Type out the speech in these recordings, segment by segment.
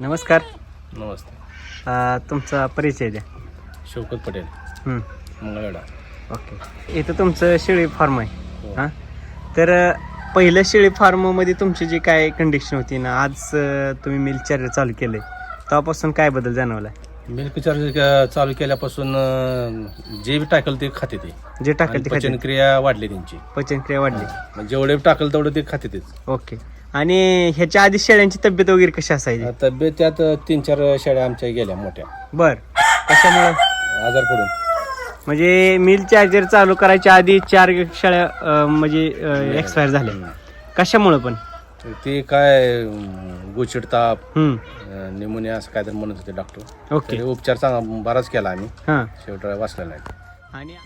नमस्कार. नमस्ते. अ, तुमचा परिचय द्या. शौकत पटेल. हं, मंगळवेढा. ओके. इथं तुमचं शेळी फार्म आहे. हो. हां? तर अ, पहिलं शेळी फार्ममध्ये तुमची जी काय कंडिशन होती ना आज अ, तुम्ही मिल चार्जर चालू केलंय तेव्हापासून काय बदल जाणवला मिल्क चार्ज चालू केल्यापासून जे टाकल ते खाते ते. जे टाकलं ते खाते पचनक्रिया वाढली त्यांची. पचनक्रिया वाढली. जेवढे टाकल तेवढं ते खाते तेच. ओके. आणि ह्याच्या आधी शेळ्यांची तब्येत वगैरे कशी असायची? तब्येत त्यात तीन चार शेळ्या आमच्या गेल्या मोठ्या. बर. कशामुळे? आजार पडून. म्हणजे मिल चार्जर चालू करायच्या आधी चार शेळ्या म्हणजे एक्सपायर झाल्या. कशामुळे पण? ते काय गोचिड ताप हम्म निमोनिया असं काय तर म्हणत होते डॉक्टर ओके. उपचार चांगला बराच केला आम्ही. हां. शेवट वाचला नाही आणि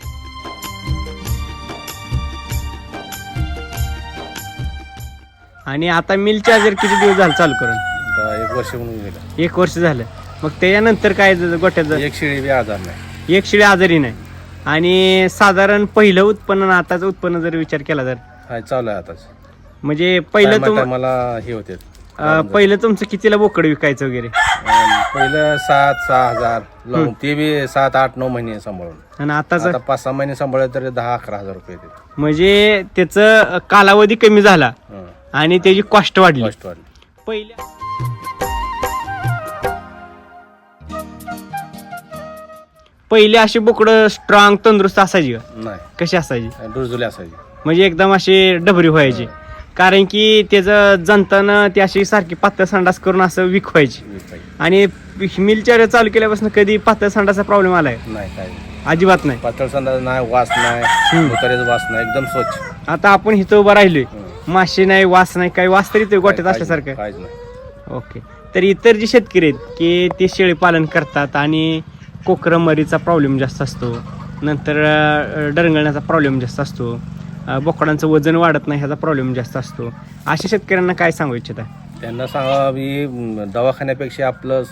आणि आता मिल चार्जर किती दिवस झालं चालू करून? आता एक वर्ष म्हणून गेलं. एक वर्ष झालं. मग त्याच्यानंतर काय झालं गोट्याचं एक शेळी बी आजार नाही. एक शिळे आजारी नाही. आणि साधारण पहिलं उत्पन्न आणि आताचं उत्पन्न जर विचार केला तर? चालू आहे आताच. म्हणजे पहिलं तुम मला हे होते. अं, पहिलं तुमचं कितीला बोकड विकायचं वगैरे? अं, पहिलं सात सहा हजार. लावून ते बी सात आठ नऊ महिने सांभाळून. आणि आताच आता पाच सहा महिने सांभाळले तर दहा अकरा हजार रुपये येते म्हणजे त्याचं कालावधी कमी झाला हं. आणि त्याची कॉस्ट वाढली. कॉस्ट वाढली. पहिल्या पहिले अशी बोकडं स्ट्रॉंग तंदुरुस्त असायची का? नाही. कशी असायची? डुरजुले असायची. म्हणजे एकदम अशी डबरी व्हायची. कारण की त्याचं जनतानं ती अशी सारखी पातळ संडास करून असं विक व्हायची वीस पाहिजे. आणि मिलचार्ज चालू केल्यापासून कधी पातळ संडाचा प्रॉब्लेम आलाय? नाही काय अजिबात नाही. पातळ संडास नाही वास नाही वास नाही एकदम स्वच्छ. आता आपण इथं उभं राहिलोय. मासे नाही वास नाही काही वास तरी ते गोट्यात असल्यासारखं. काहीच नाही. ओके. तर इतर जे शेतकरी आहेत की ते शेळी पालन करतात आणि कोकरमरीचा प्रॉब्लेम जास्त असतो. नंतर अं, डरंगळण्याचा प्रॉब्लेम जास्त असतो. बोकडांचं वजन वाढत नाही ह्याचा प्रॉब्लेम जास्त असतो. अशा शेतकऱ्यांना काय सांगू इच्छिता? त्यांना सांगा मी दवाखान्यापेक्षा आपलं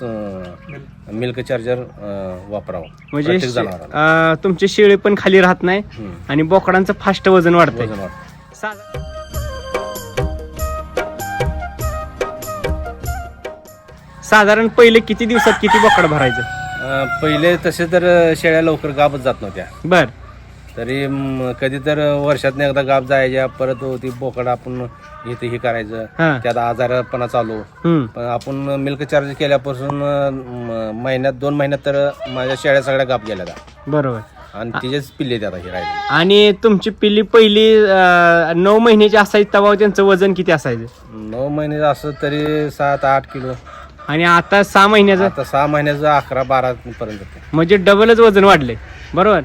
मिल्क चार्जर वापरावं. म्हणजे प्रत्येक शे- जनावराला. अं, तुमची शेळी पण खाली राहत नाही. आणि बोकडांचं फास्ट वजन वाढतंय. वजन वाढतं. सा- साधारण पहिले किती दिवसात किती बोकड भरायचं? अं, पहिले तसे तर शेळ्या लवकर गाबच जात नव्हत्या. बर. तरी कधी तर वर्षात एकदा गाब जायच्या परत ती बोकड आपण इथे हे करायचं. हा. त्यात आजारपणा चालू. हम्म. पण आपण मिल्क चार्ज केल्यापासून महिन्यात दोन महिन्यात तर माझ्या शेळ्या सगळ्या गाप गेल्या. बरोबर. आणि तिचेच पिल्ले त्यात हे राहिले. आणि तुमची पिल्ली पहिली अं, नऊ महिन्याची असायची तेव्हा त्यांचं वजन किती असायचं? नऊ महिने असं तरी सात आठ किलो. आणि आता सहा महिन्याचं? आता सहा महिन्याचं अकरा बारा पर्यंत. ते. म्हणजे डबलच वजन वाढलंय. बरोबर?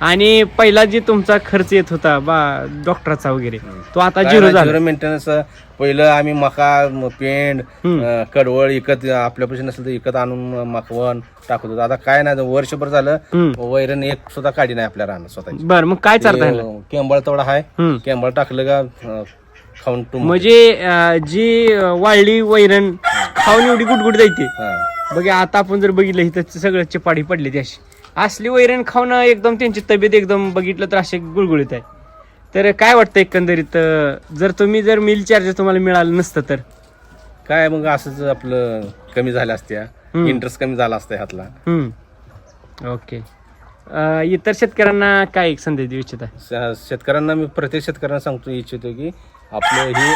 आणि पहिला जे तुमचा खर्च येत होता बा डॉक्टरचा वगैरे तो आता झिरो झाला मेंटेनन्स पहिलं आम्ही मका पेंड. अं, कडवळ इकत आपल्यापाशी नसेल तर इकत आणून मकवण टाकत होतो आता काय नाही वर्षभर झालं हम्म. वैरण एक सुद्धा काढी नाही आपल्या राहणं स्वतःची बर मग काय चालतं ह्याला? ते, केंबळ तेवढा आहे. केंबळ टाकलं का अं, खाऊन टुम म्हणजे अं, जी अं, वाळली वैरण खाऊन एवढी गुटगुट जायते हा. बघा आता आपण जर बघितलं इथं सगळं चिपाडी पडली ती अशी असली वैरण खाऊन एकदम त्यांची तब्येत एकदम बघितलं तर असे गुळगुळीत आहे. तर काय वाटतं एकंदरीत जर तुम्ही जर मिल चार्ज तुम्हाला मिळालं नसतं तर? काय मग असंच आपलं कमी झाल्या असत्या. इंटरेस्ट कमी झाला असता हम्म. ओके. इतर शेतकऱ्यांना काय एक संदेश देऊ इच्छित? शेतकऱ्यांना मी प्रत्येक शेतकऱ्यांना सांगतो इच्छितो की आपलं हे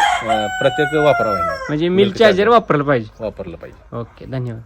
प्रत्येक वापरावं. म्हणजे मिल चार्जर. वापरलं पाहिजे. वापरलं पाहिजे. ओके धन्यवाद.